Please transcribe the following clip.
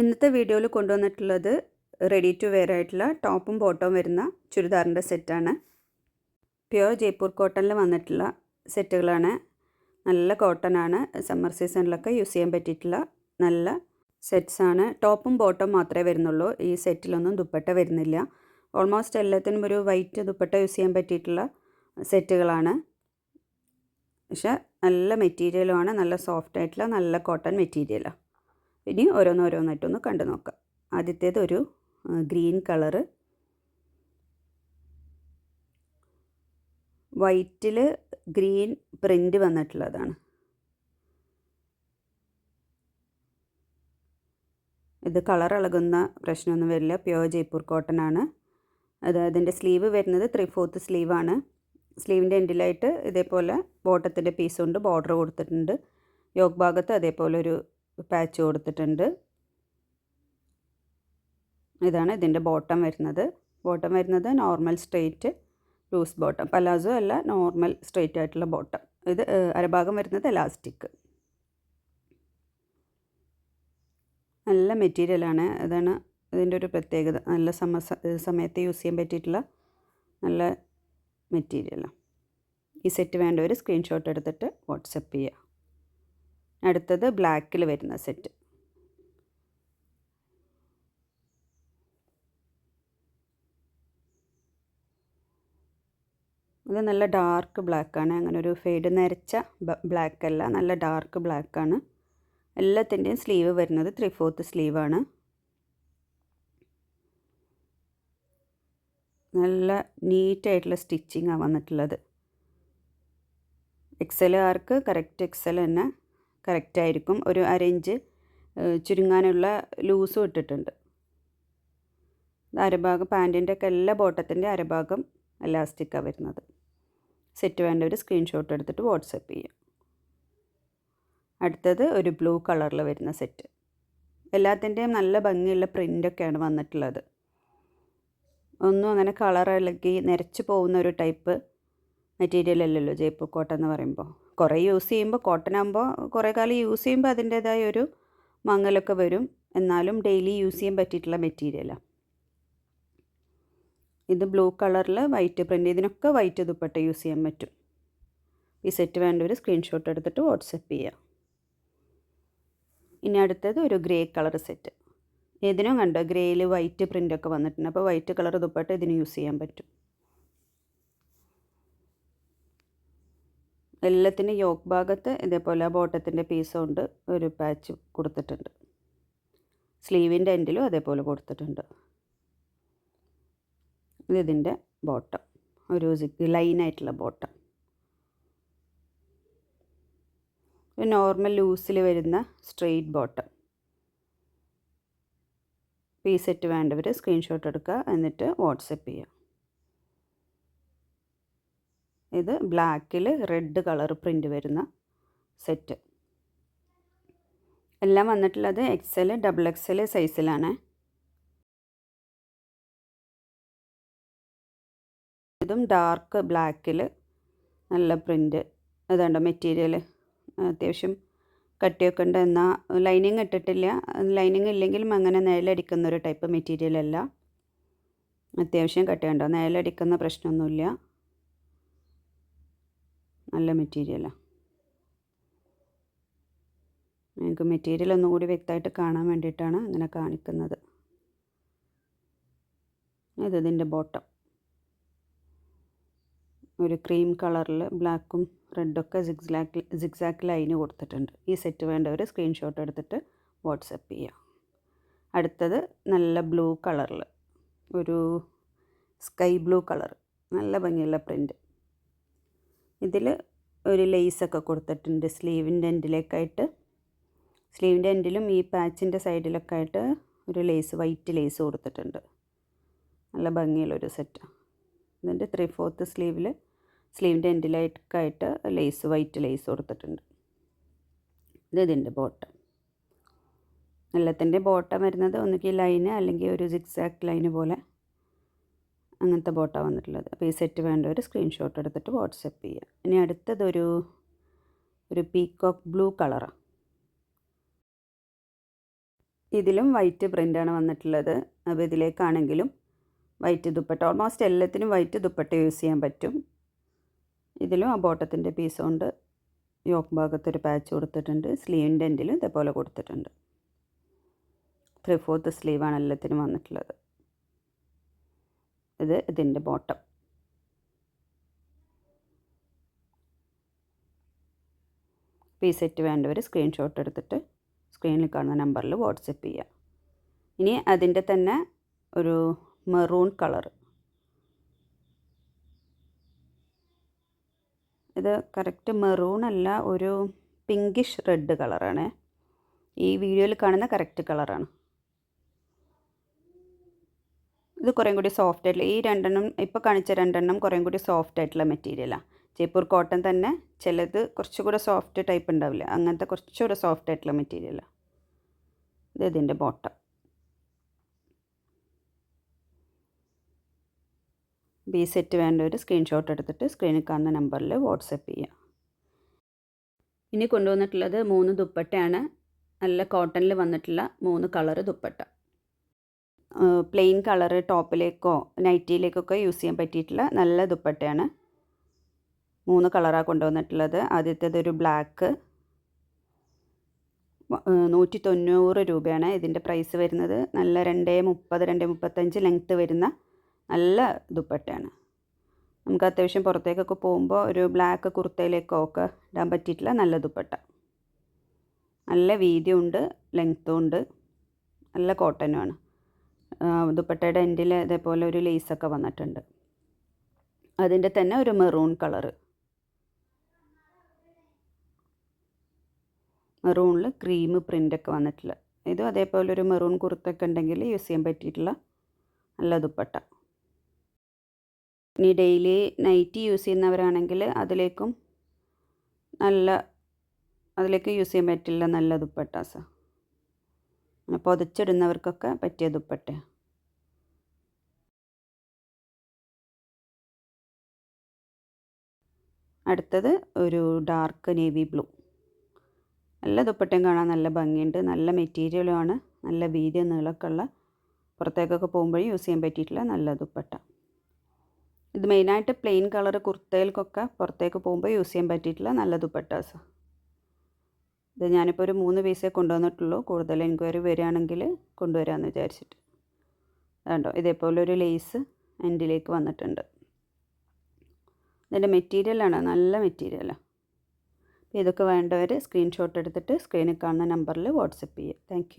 ഇന്നത്തെ വീഡിയോയിൽ കൊണ്ടുവന്നിട്ടുള്ളത് റെഡി ടു വെയർ ആയിട്ടുള്ള ടോപ്പും ബോട്ടവും വരുന്ന ചുരിദാറിന്റെ സെറ്റാണ്. പ്യുവർ ജയ്പൂർ കോട്ടണിൽ വന്നിട്ടുള്ള സെറ്റുകളാണ്. നല്ല കോട്ടൺ ആണ്. സമ്മർ സീസണിലൊക്കെ യൂസ് ചെയ്യാൻ പറ്റിയിട്ടുള്ള നല്ല സെറ്റ്സാണ് ടോപ്പും ബോട്ടവും മാത്രമേ വരുന്നുള്ളൂ. ഈ സെറ്റിലൊന്നും ദുപ്പട്ട വരുന്നില്ല. ഓൾമോസ്റ്റ് എല്ലാത്തിനും ഒരു വൈറ്റ് ദുപ്പട്ട യൂസ് ചെയ്യാൻ പറ്റിയിട്ടുള്ള സെറ്റുകളാണ്. പക്ഷേ നല്ല മെറ്റീരിയലുമാണ് നല്ല സോഫ്റ്റ് ആയിട്ടുള്ള നല്ല കോട്ടൺ മെറ്റീരിയലാണ് ഇനി ഓരോന്നോരോന്നായിട്ടൊന്ന് കണ്ടു നോക്കാം. ആദ്യത്തേത് ഒരു ഗ്രീൻ കളറ്. വൈറ്റിൽ ഗ്രീൻ പ്രിന്റ് വന്നിട്ടുള്ളതാണ്. ഇത് കളർ ഇളകുന്ന പ്രശ്നമൊന്നും വരില്ല. പ്യുവർ ജയ്പൂർ കോട്ടൺ ആണ്. അത് അതിന്റെ സ്ലീവ് വരുന്നത് ത്രീ ഫോർത്ത് സ്ലീവാണ് സ്ലീവിന്റെ എൻഡിലായിട്ട് ഇതേപോലെ ബോട്ടത്തിന്റെ പീസ് കൊണ്ട് ബോർഡർ കൊടുത്തിട്ടുണ്ട്. യോഗ് ഭാഗത്ത് അതേപോലെ ഒരു പാച്ച് കൊടുത്തിട്ടുണ്ട്. ഇതാണ് ഇതിന്റെ ബോട്ടം വരുന്നത്. ബോട്ടം വരുന്നത് normal straight loose bottom palazzo അല്ല നോർമൽ സ്ട്രെയിറ്റ് ആയിട്ടുള്ള ബോട്ടം ഇത് അരഭാഗം വരുന്നത് എലാസ്റ്റിക് നല്ല മെറ്റീരിയലാണ് അതാണ് ഇതിന്റെ ഒരു പ്രത്യേകത. നല്ല സമ സമയത്ത് യൂസ് ചെയ്യാൻ പറ്റിയിട്ടുള്ള നല്ല മെറ്റീരിയലാണ് ഈ സെറ്റ് വേണ്ടവർ സ്ക്രീൻഷോട്ട് എടുത്തിട്ട് വാട്സപ്പ് ചെയ്യുക അടുത്തത് ബ്ലാക്കിൽ വരുന്ന സെറ്റ് ഇത് നല്ല ഡാർക്ക് ബ്ലാക്കാണ് അങ്ങനെ ഒരു ഫെയ്ഡ് നരച്ച ബ്ലാക്ക് അല്ല നല്ല ഡാർക്ക് ബ്ലാക്കാണ് എല്ലാത്തിന്റെയും സ്ലീവ് വരുന്നത് ത്രീ ഫോർത്ത് സ്ലീവാണ് നല്ല നീറ്റായിട്ടുള്ള സ്റ്റിച്ചിങ്ങാണ് വന്നിട്ടുള്ളത്. എക്സൽ ആർക്ക് കറക്റ്റ് എക്സൽ തന്നെ. കറക്റ്റ് ആയിരിക്കും ഒരു അരയിഞ്ച് ചുരുങ്ങാനുള്ള ലൂസും ഇട്ടിട്ടുണ്ട്. അരഭാഗം പാന്റിന്റെ ഒക്കെ എല്ലാ ബോട്ടത്തിന്റെ അരഭാഗം എലാസ്റ്റിക്കാണ് വരുന്നത്. സെറ്റ് വേണ്ട ഒരു സ്ക്രീൻഷോട്ട് എടുത്തിട്ട് വാട്സപ്പ് ചെയ്യാം. അടുത്തത് ഒരു ബ്ലൂ കളറിൽ വരുന്ന സെറ്റ്. എല്ലാത്തിന്റെയും നല്ല ഭംഗിയുള്ള പ്രിന്റൊക്കെയാണ് വന്നിട്ടുള്ളത്. ഒന്നും അങ്ങനെ കളർ ഇളകി നിരച്ച് പോകുന്ന ഒരു ടൈപ്പ് മെറ്റീരിയൽ അല്ലല്ലോ ജയ്പൂർ കോട്ടൺ എന്ന് പറയുമ്പോൾ. കുറേ യൂസ് ചെയ്യുമ്പോൾ കോട്ടൺ ആകുമ്പോൾ കുറേ കാലം യൂസ് ചെയ്യുമ്പോൾ അതിന്റേതായ ഒരു മങ്ങലൊക്കെ വരും. എന്നാലും ഡെയിലി യൂസ് ചെയ്യാൻ പറ്റിയിട്ടുള്ള മെറ്റീരിയലാണ് ഇത് ബ്ലൂ കളറിൽ വൈറ്റ് പ്രിന്റ് ഇതിനൊക്കെ വൈറ്റ് ദുപ്പട്ട യൂസ് ചെയ്യാൻ പറ്റും. ഈ സെറ്റ് വേണ്ട ഒരു സ്ക്രീൻഷോട്ട് എടുത്തിട്ട് വാട്സപ്പ് ചെയ്യാം. ഇനി അടുത്തത് ഒരു ഗ്രേ കളർ സെറ്റ് ഇതിനും കണ്ടോ? ഗ്രേയിൽ വൈറ്റ് പ്രിന്റൊക്കെ വന്നിട്ടുണ്ട്. അപ്പോൾ വൈറ്റ് കളർ ദുപ്പട്ട ഇതിന് യൂസ് ചെയ്യാൻ പറ്റും. എല്ലാത്തിന്റെ യോക്ക് ഭാഗത്ത് ഇതേപോലെ ബോട്ടത്തിന്റെ പീസ് ഉണ്ട് ഒരു പാച്ച് കൊടുത്തിട്ടുണ്ട്. സ്ലീവിന്റെ എൻഡിലും അതേപോലെ കൊടുത്തിട്ടുണ്ട്. ഇതിന്റെ ബോട്ടം ഒരു ലൈനായിട്ടുള്ള ബോട്ടം. നോർമൽ ലൂസിൽ വരുന്ന സ്ട്രെയിറ്റ് ബോട്ടം. പീസെറ്റ് വേണ്ടവർ സ്ക്രീൻഷോട്ട് എടുക്കുക എന്നിട്ട് വാട്സപ്പ് ചെയ്യുക. ഇത് ബ്ലാക്കിൽ റെഡ് കളർ പ്രിന്റ് വരുന്ന സെറ്റ്. എല്ലാം വന്നിട്ടുള്ളത് എക്സൽ ഡബിൾ എക്സൽ സൈസിലാണ്. ഇതും ഡാർക്ക് ബ്ലാക്കിൽ നല്ല പ്രിന്റ്. അതുണ്ട് മെറ്റീരിയൽ? അത്യാവശ്യം കട്ടിയൊക്കെ ഉണ്ട്. എന്നാൽ ലൈനിങ് ഇട്ടിട്ടില്ല. ലൈനിങ് ഇല്ലെങ്കിലും അങ്ങനെ നിഴലടിക്കുന്ന ഒരു ടൈപ്പ് മെറ്റീരിയൽ അല്ല. അത്യാവശ്യം കട്ടിയുണ്ടോ. നിഴലടിക്കുന്ന പ്രശ്നമൊന്നുമില്ല. നല്ല മെറ്റീരിയലാണ് നിങ്ങൾക്ക് മെറ്റീരിയൽ ഒന്നുകൂടി വ്യക്തമായിട്ട് കാണാൻ വേണ്ടിയിട്ടാണ് അങ്ങനെ കാണിക്കുന്നത്. ഇത് ഇതിന്റെ ബോട്ടം ഒരു ക്രീം കളറിൽ ബ്ലാക്കും റെഡൊക്കെ സിക്സാക്ക് സിക്സാക്ക് ലൈന് കൊടുത്തിട്ടുണ്ട്. ഈ സെറ്റ് വേണ്ടവർ സ്ക്രീൻഷോട്ട് എടുത്തിട്ട് വാട്സപ്പ് ചെയ്യുക അടുത്തത് നല്ല ബ്ലൂ കളറിൽ ഒരു സ്കൈ ബ്ലൂ കളർ നല്ല ഭംഗിയുള്ള പ്രിന്റ് ഇതിൽ ഒരു ലേസൊക്കെ കൊടുത്തിട്ടുണ്ട്. സ്ലീവിന്റെ എൻഡിലേക്കായിട്ട്. സ്ലീവിന്റെ എൻഡിലും ഈ പാച്ചിന്റെ സൈഡിലൊക്കെ ആയിട്ട് ഒരു ലേസ് വൈറ്റ് ലേസ് കൊടുത്തിട്ടുണ്ട്. നല്ല ഭംഗിയുള്ളൊരു സെറ്റ്. ഇതിന്റെ ത്രീ ഫോർത്ത് സ്ലീവിൽ സ്ലീവിന്റെ എൻഡിലേക്കായിട്ട് ലേസ് വൈറ്റ് ലേസ് കൊടുത്തിട്ടുണ്ട്. ഇത് ഇതിന്റെ ബോട്ടം. എല്ലാത്തിന്റെ ബോട്ടം വരുന്നത് ഒന്നുകിൽ ലൈന് അല്ലെങ്കിൽ ഒരു സിക്സാക്ക് ലൈന് പോലെ അങ്ങനത്തെ ബോട്ടാണ് വന്നിട്ടുള്ളത്. അപ്പോൾ ഈ സെറ്റ് വേണ്ടവർ സ്ക്രീൻഷോട്ട് എടുത്തിട്ട് വാട്സപ്പ് ചെയ്യുക ഇനി അടുത്തതൊരു ഒരു പീക്കോക്ക് ബ്ലൂ കളറാണ് ഇതിലും വൈറ്റ് പ്രിന്റാണ് വന്നിട്ടുള്ളത്. അപ്പോൾ ഇതിലേക്കാണെങ്കിലും വൈറ്റ് ദുപ്പട്ട ഓൾമോസ്റ്റ് എല്ലാത്തിനും വൈറ്റ് ദുപ്പട്ട യൂസ് ചെയ്യാൻ പറ്റും. ഇതിലും ആ ബോട്ടത്തിന്റെ പീസ് കൊണ്ട് യോക്ക് ഭാഗത്തൊരു പാച്ച് കൊടുത്തിട്ടുണ്ട്. സ്ലീവിന്റെ എൻഡിലും ഇതേപോലെ കൊടുത്തിട്ടുണ്ട്. ത്രീ ഫോർത്ത് സ്ലീവാണ് എല്ലാത്തിനും വന്നിട്ടുള്ളത്. ഇത് ഇതിന്റെ ബോട്ടം പി സെറ്റ് വേണ്ടവർ സ്ക്രീൻഷോട്ട് എടുത്തിട്ട് സ്ക്രീനിൽ കാണുന്ന നമ്പറിൽ വാട്സപ്പ് ചെയ്യുക ഇനി അതിന്റെ തന്നെ ഒരു മെറൂൺ കളർ ഇത് കറക്റ്റ് മെറൂൺ അല്ല ഒരു പിങ്കിഷ് റെഡ് കളറാണ് ഈ വീഡിയോയിൽ കാണുന്ന കറക്റ്റ് കളറാണ് ഇത് കുറേം കൂടി സോഫ്റ്റ് ആയിട്ടുള്ള ഈ രണ്ടെണ്ണം ഇപ്പോൾ കാണിച്ച രണ്ടെണ്ണം കുറേം കൂടി സോഫ്റ്റ് ആയിട്ടുള്ള മെറ്റീരിയലാണ് ജയ്പൂർ കോട്ടൺ തന്നെ ചിലത് കുറച്ചുകൂടെ സോഫ്റ്റ് ടൈപ്പ് ഉണ്ടാവില്ല. അങ്ങനത്തെ കുറച്ചുകൂടെ സോഫ്റ്റ് ആയിട്ടുള്ള മെറ്റീരിയലാണ് ഇത് ഇതിന്റെ ബോട്ടം ബി സെറ്റ് വേണ്ട ഒരു സ്ക്രീൻഷോട്ട് എടുത്തിട്ട് സ്ക്രീനിൽ കാണുന്ന നമ്പറിൽ വാട്സപ്പ് ചെയ്യുക ഇനി കൊണ്ടുവന്നിട്ടുള്ളത് മൂന്ന് ദുപ്പട്ടയാണ്. നല്ല കോട്ടണിൽ വന്നിട്ടുള്ള മൂന്ന് കളറ് ദുപ്പട്ട. പ്ലെയിൻ കളറ് ടോപ്പിലേക്കോ നൈറ്റിയിലേക്കൊക്കെ യൂസ് ചെയ്യാൻ പറ്റിയിട്ടുള്ള നല്ല ദുപ്പട്ടയാണ്. മൂന്ന് കളറാണ് കൊണ്ടുവന്നിട്ടുള്ളത്. ആദ്യത്തേത് ഒരു ബ്ലാക്ക് നൂറ്റി തൊണ്ണൂറ് രൂപയാണ് ഇതിന്റെ പ്രൈസ് വരുന്നത്. നല്ല രണ്ട് മുപ്പത് രണ്ട് മുപ്പത്തഞ്ച് ലെങ്ത്ത് വരുന്ന നല്ല ദുപ്പട്ടയാണ്. നമുക്ക് അത്യാവശ്യം പുറത്തേക്കൊക്കെ പോകുമ്പോൾ ഒരു ബ്ലാക്ക് കുർത്തയിലേക്കോ ഒക്കെ ഇടാൻ പറ്റിയിട്ടുള്ള നല്ല ദുപ്പട്ട. നല്ല വീതിയുണ്ട് ലെങ്ത്തും ഉണ്ട്. നല്ല കോട്ടനുമാണ് ദുപ്പട്ടയുടെ എൻഡിൽ ഇതേപോലെ ഒരു ലേസൊക്കെ വന്നിട്ടുണ്ട്. അതിന്റെ തന്നെ ഒരു മെറൂൺ കളറ്. മെറൂണിൽ ക്രീം പ്രിന്റൊക്കെ വന്നിട്ടുള്ള ഇതും അതേപോലെ ഒരു മെറൂൺ കുർത്തൊക്കെ ഉണ്ടെങ്കിൽ യൂസ് ചെയ്യാൻ പറ്റിയിട്ടുള്ള നല്ല ദുപ്പട്ട. ഇനി ഡെയിലി നൈറ്റ് യൂസ് ചെയ്യുന്നവരാണെങ്കിൽ അതിലേക്കും നല്ല അതിലേക്ക് യൂസ് ചെയ്യാൻ പറ്റില്ല നല്ല ദുപ്പട്ടാസ പൊതിച്ചിടുന്നവർക്കൊക്കെ പറ്റിയ ദുപ്പട്ട അടുത്തത് ഒരു ഡാർക്ക് നേവി ബ്ലൂ. നല്ല ദുപ്പട്ടയും കാണാൻ നല്ല ഭംഗിയുണ്ട്. നല്ല മെറ്റീരിയലുമാണ് നല്ല വീതി നീളമൊക്കെ ഉള്ള. പുറത്തേക്കൊക്കെ പോകുമ്പോഴും യൂസ് ചെയ്യാൻ പറ്റിയിട്ടുള്ള നല്ല ദുപ്പട്ട. ഇത് മെയിനായിട്ട് പ്ലെയിൻ കളർ കുർത്തയിൽക്കൊക്കെ പുറത്തേക്ക് പോകുമ്പോൾ യൂസ് ചെയ്യാൻ പറ്റിയിട്ടുള്ള നല്ല ദുപ്പട്ടാസ് ഇത് ഞാനിപ്പോൾ ഒരു മൂന്ന് പീസേ കൊണ്ടുവന്നിട്ടുള്ളൂ. കൂടുതൽ എൻക്വയറി വരികയാണെങ്കിൽ കൊണ്ടുവരാമെന്ന് വിചാരിച്ചിട്ട്. കണ്ടോ ഇതേപോലെ ഒരു ലേസ് എൻഡിലേക്ക് വന്നിട്ടുണ്ട്. ഇതിന്റെ മെറ്റീരിയലാണ് നല്ല മെറ്റീരിയലാണ് ഇതൊക്കെ വേണ്ടവർ സ്ക്രീൻഷോട്ട് എടുത്തിട്ട് സ്ക്രീനിൽ കാണുന്ന നമ്പറിൽ വാട്സപ്പ് ചെയ്യുക. താങ്ക്